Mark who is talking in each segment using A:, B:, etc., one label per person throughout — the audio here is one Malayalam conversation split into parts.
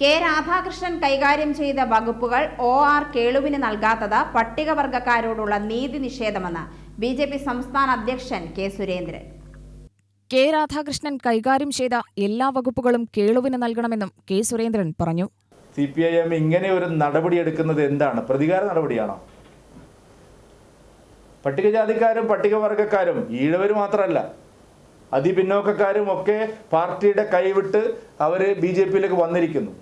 A: കെ രാധാകൃഷ്ണൻ കൈകാര്യം ചെയ്ത വകുപ്പുകൾ ഒ ആർ കേളുവിന് നൽകാത്തത് പട്ടികവർഗക്കാരോടുള്ള നീതി നിഷേധമെന്ന് ബി ജെ പി സംസ്ഥാന അധ്യക്ഷൻ കെ സുരേന്ദ്രൻ
B: കെ രാധാകൃഷ്ണൻ കൈകാര്യം ചെയ്ത എല്ലാ വകുപ്പുകളും കേളുവിന് നൽകണമെന്നും കെ സുരേന്ദ്രൻ പറഞ്ഞു
C: സി പി ഐ എം ഇങ്ങനെ ഒരു നടപടി എടുക്കുന്നത് എന്താണ് പ്രതികാര നടപടിയാണോ പട്ടികജാതിക്കാരും പട്ടികവർഗക്കാരും ഈഴവർ മാത്രമല്ല അതിപിന്നോക്കക്കാരും ഒക്കെ പാർട്ടിയുടെ കൈവിട്ട് അവർ ബി ജെ പിയിലേക്ക് വന്നിരിക്കുന്നു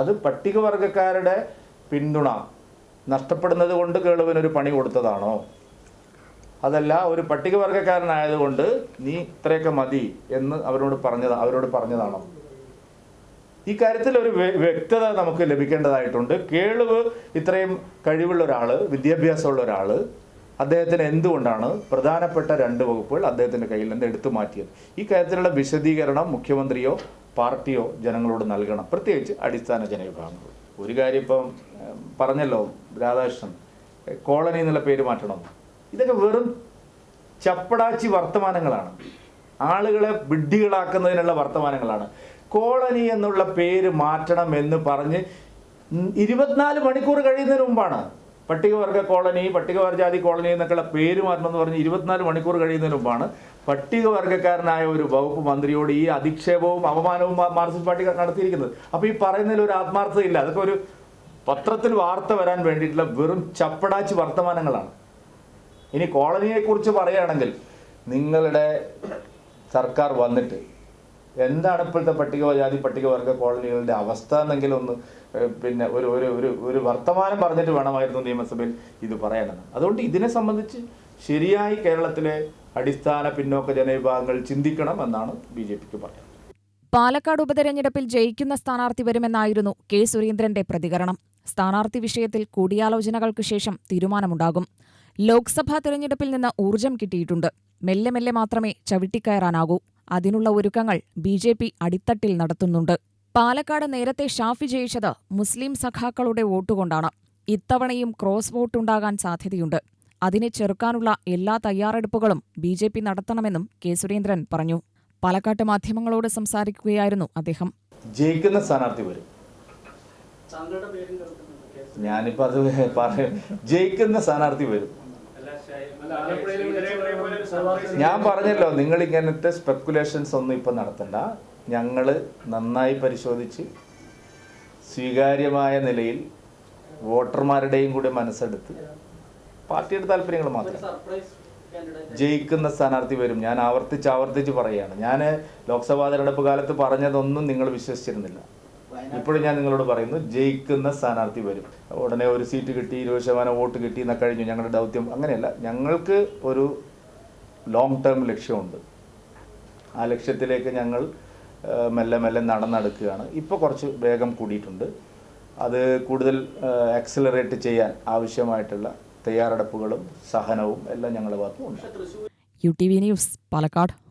C: അത് പട്ടികവർഗക്കാരുടെ പിന്തുണ നഷ്ടപ്പെടുന്നത് കൊണ്ട് കേളുവിനൊരു പണി കൊടുത്തതാണോ അതല്ല ഒരു പട്ടികവർഗക്കാരനായതുകൊണ്ട് നീ ഇത്രയൊക്കെ മതി എന്ന് അവരോട് പറഞ്ഞത് അവരോട് പറഞ്ഞതാണോ ഈ കാര്യത്തിൽ ഒരു വ്യക്തത നമുക്ക് ലഭിക്കേണ്ടതായിട്ടുണ്ട് കേളുവ് ഇത്രയും കഴിവുള്ള ഒരാൾ വിദ്യാഭ്യാസമുള്ള ഒരാൾ അദ്ദേഹത്തിന് എന്തുകൊണ്ടാണ് പ്രധാനപ്പെട്ട രണ്ട് വകുപ്പുകൾ അദ്ദേഹത്തിൻ്റെ കയ്യിൽ നിന്ന് എടുത്തു മാറ്റിയത് ഈ കാര്യത്തിലുള്ള വിശദീകരണം മുഖ്യമന്ത്രിയോ പാർട്ടിയോ ജനങ്ങളോട് നൽകണം പ്രത്യേകിച്ച് അടിസ്ഥാന ജനവിഭാഗങ്ങൾ ഒരു കാര്യം ഇപ്പം പറഞ്ഞല്ലോ രാധാകൃഷ്ണൻ കോളനി എന്നുള്ള പേര് മാറ്റണം ഇതൊക്കെ വെറും ചപ്പടാച്ചി വർത്തമാനങ്ങളാണ് ആളുകളെ വിഡ്ഢികളാക്കുന്നതിനുള്ള വർത്തമാനങ്ങളാണ് കോളനി എന്നുള്ള പേര് മാറ്റണം എന്ന് പറഞ്ഞ് ഇരുപത്തിനാല് മണിക്കൂർ കഴിയുന്നതിന് മുമ്പാണ് പട്ടികവർഗ കോളനി പട്ടികവർജാതി കോളനി എന്നൊക്കെയുള്ള പേര് മാറ്റണമെന്ന് പറഞ്ഞ് ഇരുപത്തിനാല് മണിക്കൂർ കഴിയുന്നതിന് മുമ്പാണ് പട്ടികവർഗക്കാരനായ ഒരു വകുപ്പ് മന്ത്രിയോട് ഈ അധിക്ഷേപവും അപമാനവും മാർക്സിസ്റ്റ് പാർട്ടി നടത്തിയിരിക്കുന്നത് അപ്പോൾ ഈ പറയുന്നതിൽ ഒരു ആത്മാർത്ഥതയില്ല അതൊക്കെ ഒരു പത്രത്തിൽ വാർത്ത വരാൻ വേണ്ടിയിട്ടുള്ള വെറും ചപ്പടാച്ച് വർത്തമാനങ്ങളാണ് ഇനി കോളനിയെക്കുറിച്ച് പറയുകയാണെങ്കിൽ നിങ്ങളുടെ സർക്കാർ വന്നിട്ട് എന്താണ് ഇപ്പോഴത്തെ പട്ടികജാതി പട്ടികവർഗ കോളനികളുടെ അവസ്ഥ എന്നെങ്കിലും ഒന്ന് പിന്നെ ഒരു ഒരു ഒരു ഒരു വർത്തമാനം പറഞ്ഞിട്ട് വേണമായിരുന്നു നിയമസഭയിൽ ഇത് പറയാനാണ് അതുകൊണ്ട് ഇതിനെ സംബന്ധിച്ച് ശരിയായി കേരളത്തിലെ അടിസ്ഥാന പിന്നോക്ക ജനവിഭാഗങ്ങൾ ചിന്തിക്കണം എന്നാണ് ബി ജെ പിക്ക് പറയുന്നത്
B: പാലക്കാട് ഉപതെരഞ്ഞെടുപ്പിൽ ജയിക്കുന്ന സ്ഥാനാർത്ഥി വരുമെന്നായിരുന്നു കെ സുരേന്ദ്രന്റെ പ്രതികരണം സ്ഥാനാർത്ഥി വിഷയത്തിൽ കൂടിയാലോചനകൾക്ക് ശേഷം തീരുമാനമുണ്ടാകും ലോക്സഭാ തെരഞ്ഞെടുപ്പിൽ നിന്ന് ഊർജം കിട്ടിയിട്ടുണ്ട് മെല്ലെ മെല്ലെ മാത്രമേ ചവിട്ടിക്കയറാനാകൂ അതിനുള്ള ഒരുക്കങ്ങൾ ബി ജെ പി അടിത്തട്ടിൽ നടത്തുന്നുണ്ട് പാലക്കാട് നേരത്തെ ഷാഫി ജയിച്ചത് മുസ്ലിം സഖാക്കളുടെ വോട്ടുകൊണ്ടാണ് ഇത്തവണയും ക്രോസ് വോട്ടുണ്ടാകാൻ സാധ്യതയുണ്ട് അതിനെ ചെറുക്കാനുള്ള എല്ലാ തയ്യാറെടുപ്പുകളും ബി ജെ പി നടത്തണമെന്നും കെ സുരേന്ദ്രൻ പറഞ്ഞു പാലക്കാട്ട് മാധ്യമങ്ങളോട് സംസാരിക്കുകയായിരുന്നു അദ്ദേഹം
C: ജയിക്കുന്ന സ്ഥാനാർത്ഥി വരും ഞാനിപ്പോ അത് ജയിക്കുന്ന സ്ഥാനാർത്ഥി വരും ഞാൻ പറഞ്ഞല്ലോ നിങ്ങൾ ഇങ്ങനത്തെ സ്പെക്കുലേഷൻസ് ഒന്നും ഇപ്പം നടത്തണ്ട ഞങ്ങൾ നന്നായി പരിശോധിച്ച് സ്വീകാര്യമായ നിലയിൽ വോട്ടർമാരുടെയും കൂടെ മനസ്സെടുത്ത് പാർട്ടിയുടെ താല്പര്യങ്ങൾ മാത്രം ജയിക്കുന്ന സ്ഥാനാർത്ഥി വരും ഞാൻ ആവർത്തിച്ച് ആവർത്തിച്ച് പറയുകയാണ് ഞാൻ ലോക്സഭാ തെരഞ്ഞെടുപ്പ് കാലത്ത് പറഞ്ഞതൊന്നും നിങ്ങൾ വിശ്വസിച്ചിരുന്നില്ല ഇപ്പോഴും ഞാൻ നിങ്ങളോട് പറയുന്നു ജയിക്കുന്ന സ്ഥാനാർത്ഥി വരും ഉടനെ ഒരു സീറ്റ് കിട്ടി ഇരുപത് ശതമാനം വോട്ട് കിട്ടി എന്നാൽ കഴിഞ്ഞു ഞങ്ങളുടെ ദൗത്യം അങ്ങനെയല്ല ഞങ്ങൾക്ക് ഒരു ലോങ് ടേം ലക്ഷ്യമുണ്ട് ആ ലക്ഷ്യത്തിലേക്ക് ഞങ്ങൾ മെല്ലെ മെല്ലെ നടന്നെടുക്കുകയാണ് ഇപ്പോൾ കുറച്ച് വേഗം കൂടിയിട്ടുണ്ട് അത് കൂടുതൽ ആക്സിലറേറ്റ് ചെയ്യാൻ ആവശ്യമായിട്ടുള്ള തയ്യാറെടുപ്പുകളും സഹനവും എല്ലാം ഞങ്ങളുടെ ഭാഗത്തും
B: U T V news Palakkad